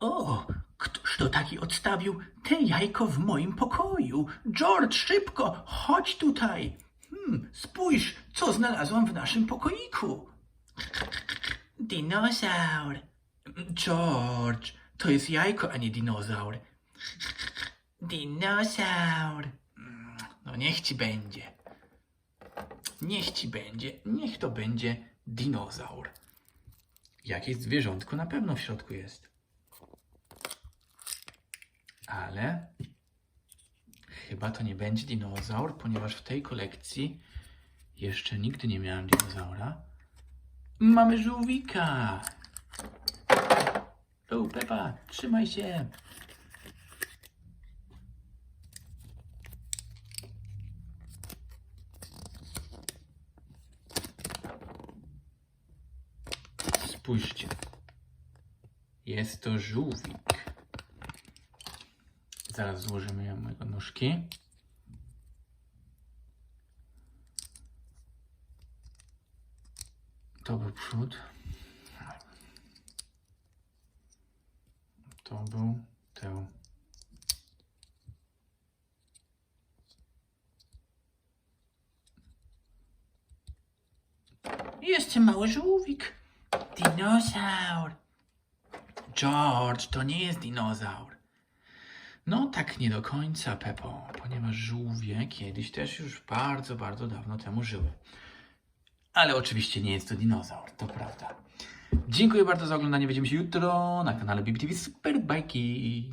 O, któż to taki odstawił te jajko w moim pokoju? George, szybko, chodź tutaj. Hmm, spójrz, co znalazłam w naszym pokoiku. Dinozaur. George, to jest jajko, a nie dinozaur. Dinozaur. No niech ci będzie. Niech ci będzie, niech to będzie dinozaur. Jakieś zwierzątko na pewno w środku jest. Ale chyba to nie będzie dinozaur, ponieważ w tej kolekcji jeszcze nigdy nie miałem dinozaura. Mamy żółwika. O, Pepa, trzymaj się. Spójrzcie. Jest to żółwik. Zaraz złożymy ją jego nóżki. To był przód. To był tył. Jeszcze mały żółwik. Dinozaur. George, to nie jest dinozaur. No tak nie do końca, Pepo, ponieważ żółwie kiedyś też już bardzo, bardzo dawno temu żyły. Ale oczywiście nie jest to dinozaur, to prawda. Dziękuję bardzo za oglądanie. Widzimy się jutro na kanale BBTV Super Bajki.